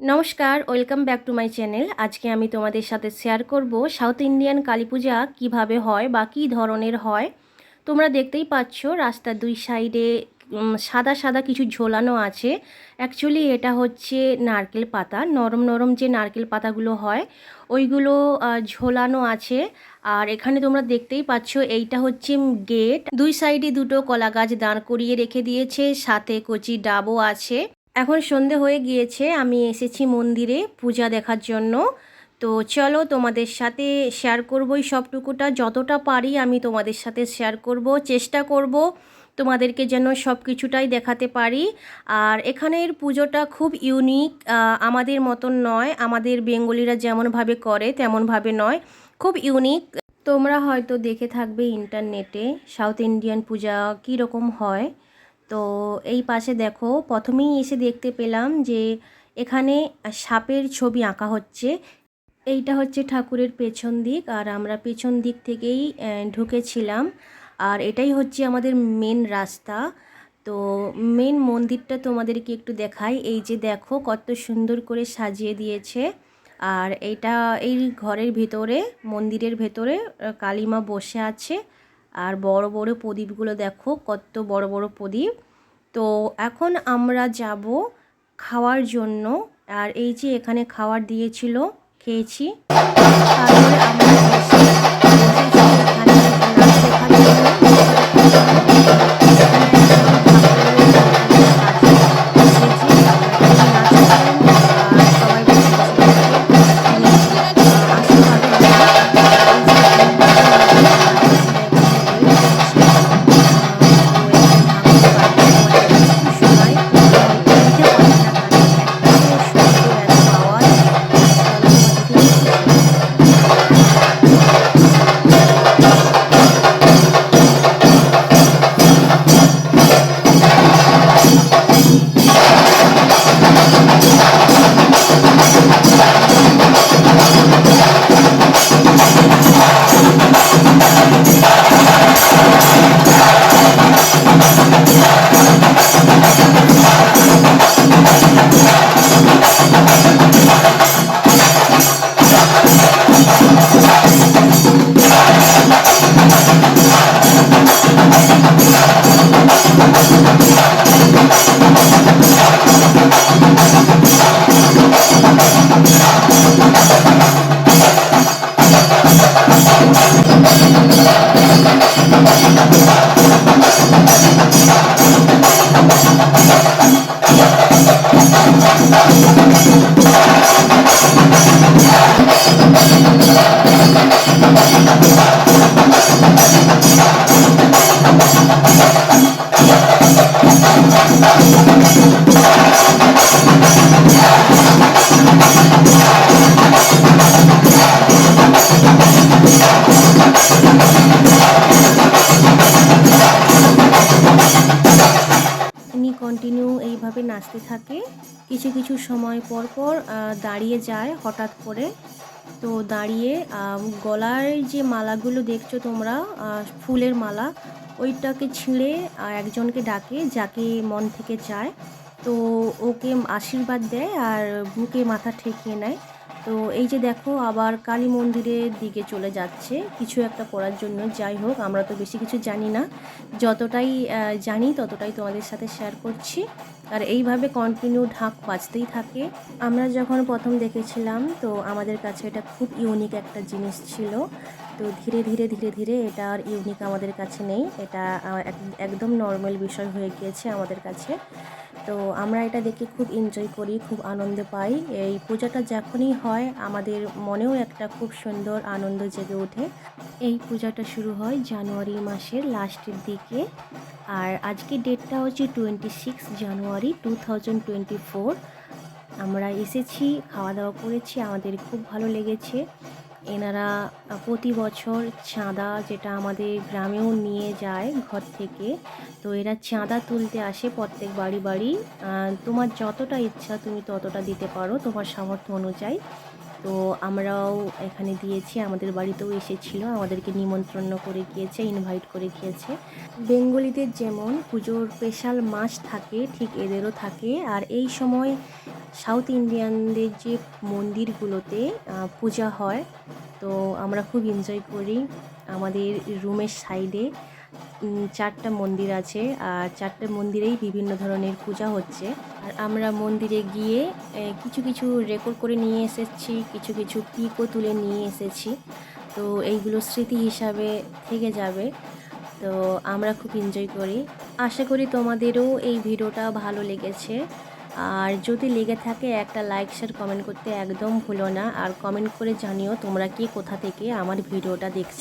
নমস্কার, welcome back to my channel. আজকে আমি তোমাদের সাথে শেয়ার করব সাউথ ইন্ডিয়ান কালী পূজা কীভাবে হয় বা কী ধরনের হয়। তোমরা দেখতেই পাচ্ছ রাস্তার দুই সাইডে সাদা সাদা কিছু ঝোলানো আছে। অ্যাকচুয়ালি এটা হচ্ছে নারকেল পাতা, নরম নরম যে নারকেল পাতাগুলো হয়, ওইগুলো ঝোলানো আছে। আর এখানে তোমরা দেখতেই পাচ্ছ এইটা হচ্ছে গেট। দুই সাইডে দুটো কলা গাছ দাঁড় করিয়ে রেখে দিয়েছে, সাথে কচি ডাবও আছে। এখন সন্ধে হয়ে গিয়েছে, আমি এসেছি মন্দিরে পূজা দেখার জন্য। তো চলো তোমাদের সাথে শেয়ার করব করবোই সবটুকুটা, যতটা পারি আমি তোমাদের সাথে শেয়ার করব, চেষ্টা করব তোমাদেরকে যেন সব কিছুটাই দেখাতে পারি। আর এখানের পুজোটা খুব ইউনিক আমাদের মতন নয়, আমাদের বেঙ্গলিরা যেমনভাবে করে তেমনভাবে নয়, খুব ইউনিক তোমরা হয়তো দেখে থাকবে ইন্টারনেটে সাউথ ইন্ডিয়ান পূজা কী রকম হয়। তো এই পাশে দেখো প্রথমেই এসে দেখতে পেলাম যে এখানে সাপের ছবি আঁকা হচ্ছে। এইটা হচ্ছে ঠাকুরের পেছন দিক আর আমরা পেছন দিক থেকেই ঢুকেছিলাম। আর এটাই হচ্ছে আমাদের মেন রাস্তা। তো মেন মন্দিরটা তোমাদেরকে একটু দেখাই। এই যে দেখো কত সুন্দর করে সাজিয়ে দিয়েছে। আর এটা এই ঘরের ভেতরে, মন্দিরের ভেতরে কালীমা বসে আছে। আর বড় বড় প্রদীপগুলো দেখো কত বড় বড় প্রদীপ। তো এখন আমরা যাব খাওয়ার জন্য। আর এই যে এখানে খাওয়ার দিয়েছিল, খেয়েছি। তারপরে আমরা এখানে। এইভাবে নাচতে থাকে। কিছু কিছু সময় পর পর দাঁড়িয়ে যায় হঠাৎ করে। তো দাঁড়িয়ে গলার যে মালাগুলো দেখছ তোমরা ফুলের মালা, ওইটাকে ছিঁড়ে একজনকে ডাকে যাকে মন থেকে চায়। তো ওকে আশীর্বাদ দেয় আর বুকে মাথা ঠেকিয়ে নেয়। তো এই যে দেখো, আবার কালী মন্দিরের দিকে চলে যাচ্ছে। কিছু একটা করার জন্য। যাই হোক, আমরা তো বেশি কিছু জানি না। যতটাই জানি, ততটাই তোমাদের সাথে শেয়ার করছি। আর এইভাবে কন্টিনিউ ঢাক বাজতেই থাকে। আমরা যখন প্রথম দেখেছিলাম, তো আমাদের কাছে এটা খুব ইউনিক একটা জিনিস ছিল। তো ধীরে ধীরে ধীরে ধীরে এটা আর ইউনিক আমাদের কাছে নেই। এটা এক- একদম নর্মাল বিষয় হয়ে গিয়েছে আমাদের কাছে। তো আমরা এটা দেখে খুব এনজয় করি, খুব আনন্দ পাই। এই পূজাটা যখনই হয়, আমাদের মনেও একটা খুব সুন্দর আনন্দ জেগে ওঠে। এই পূজাটা শুরু হয় জানুয়ারি মাসের লাস্টের দিকে। আর আজকে ডেটটা হচ্ছে twenty six January two thousand twenty four আমরা এসেছি খাওয়া দাওয়া করেছি, আমাদের খুব ভালো লেগেছে। এনারা প্রতি বছর চাঁদা যেটা আমাদের গ্রামেও নিয়ে যায় ঘর থেকে, তো এরা চাঁদা তুলতে আসে প্রত্যেক বাড়ি বাড়ি। তোমার যতটা ইচ্ছা তুমি ততটা দিতে পারো, তোমার সামর্থ্য অনুযায়ী। তো আমরাও এখানে দিয়েছি, আমাদের বাড়িতেও এসেছিল, আমাদেরকে নিমন্ত্রণ করে গিয়েছে ইনভাইট করে গিয়েছে। বেঙ্গলিদের যেমন পুজোর স্পেশাল মাস থাকে, ঠিক এদেরও থাকে। আর এই সময় সাউথ ইন্ডিয়ানদের যে মন্দিরগুলোতে পূজা হয়, তো আমরা খুব এনজয় করি আমাদের রুমের সাইডে। চারটা মন্দির আছে, আর চারটে মন্দিরেই বিভিন্ন ধরনের পূজা হচ্ছে। আর আমরা মন্দিরে গিয়ে কিছু কিছু রেকর্ড করে নিয়ে এসেছি, কিছু কিছু পিকও তুলে নিয়ে এসেছি। তো এইগুলো স্মৃতি হিসাবে থেকে যাবে। তো আমরা খুব এনজয় করি। আশা করি তোমাদেরও এই ভিডিওটা ভালো লেগেছে। আর যদি লেগে থাকে একটা লাইক শেয়ার কমেন্ট করতে একদম ভুলো না। আর কমেন্ট করে জানিও তোমরা কি কোথা থেকে আমার ভিডিওটা দেখছ।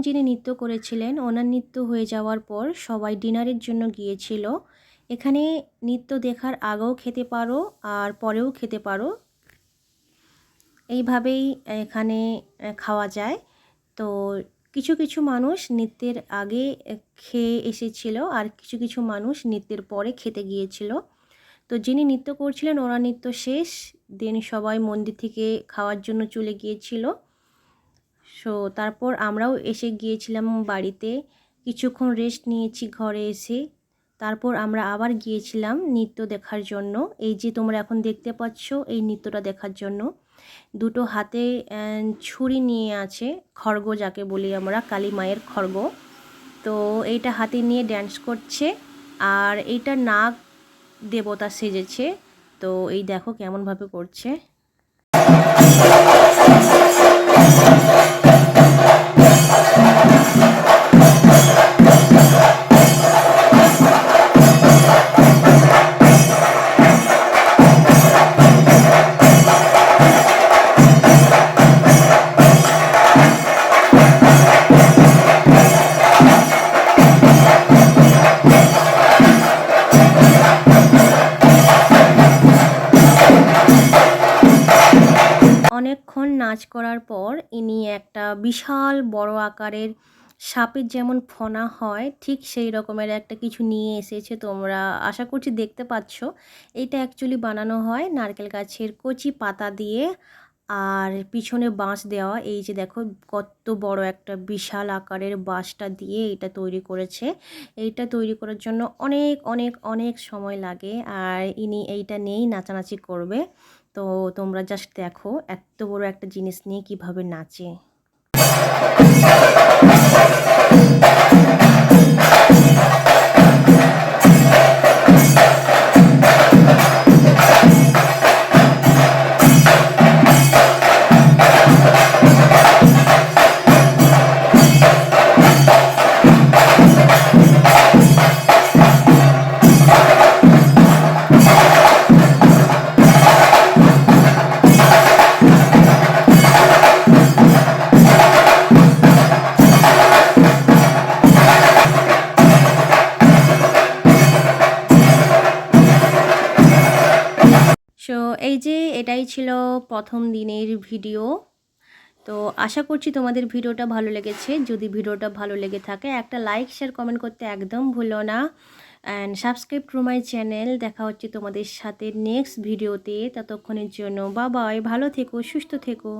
যিনি নৃত্য করেছিলেন, ওনার নৃত্য হয়ে যাওয়ার পর সবাই ডিনারের জন্য গিয়েছিল। এখানে নৃত্য দেখার আগেও খেতে পারো আর পরেও খেতে পারো। এইভাবেই এখানে খাওয়া যায়। তো কিছু কিছু মানুষ নৃত্যের আগে খেয়ে এসেছিল আর কিছু কিছু মানুষ নৃত্যের পরে খেতে গিয়েছিল। তো যিনি নৃত্য করছিলেন, ওনার নৃত্য শেষ। দেন সবাই মন্দির থেকে খাওয়ার জন্য চলে গিয়েছিল। সো তারপর আমরাও এসে গিয়েছিলাম বাড়িতে। কিছুক্ষণ রেস্ট নিয়েছি ঘরে এসে। তারপর আমরা আবার গিয়েছিলাম নৃত্য দেখার জন্য। এই যে তোমরা এখন দেখতে পাচ্ছ, এই নৃত্যটা দেখার জন্য। দুটো হাতে ছুরি নিয়ে আছে, খড়গ যাকে বলি আমরা, কালী মায়ের খড়গ। তো এইটা হাতে নিয়ে ড্যান্স করছে আর এইটা নাগ দেবতা সেজেছে। তো এই দেখো কেমনভাবে করছে। বিশাল বড় আকারের সাপের যেমন ফনা হয়, ঠিক সেই রকমের একটা কিছু নিয়ে এসেছে তোমরা আশা করছি দেখতে পাচ্ছ। এটা অ্যাকচুয়ালি বানানো হয় নারকেল গাছের কচি পাতা দিয়ে আর পিছনে বাঁশ দেওয়া। এই যে দেখো, কত বড় একটা বিশাল আকারের বাঁশটা দিয়ে এটা তৈরি করেছে। এইটা তৈরি করার জন্য অনেক অনেক অনেক সময় লাগে আর ইনি এইটা নিয়েই নাচানাচি করবে। তো তোমরা জাস্ট দেখো এত বড় একটা জিনিস নিয়ে কীভাবে নাচে। সো এই যে এটাই ছিল প্রথম দিনের ভিডিও। তো আশা করছি তোমাদের ভিডিওটা ভালো লেগেছে। যদি ভিডিওটা ভালো লেগে থাকে, একটা লাইক শেয়ার কমেন্ট করতে একদম ভুলো না। And subscribe to my channel দেখা হচ্ছে তোমাদের সাথে নেক্সট ভিডিওতে ততক্ষণের জন্য বাবাই ভালো থেকো, সুস্থ থেকো।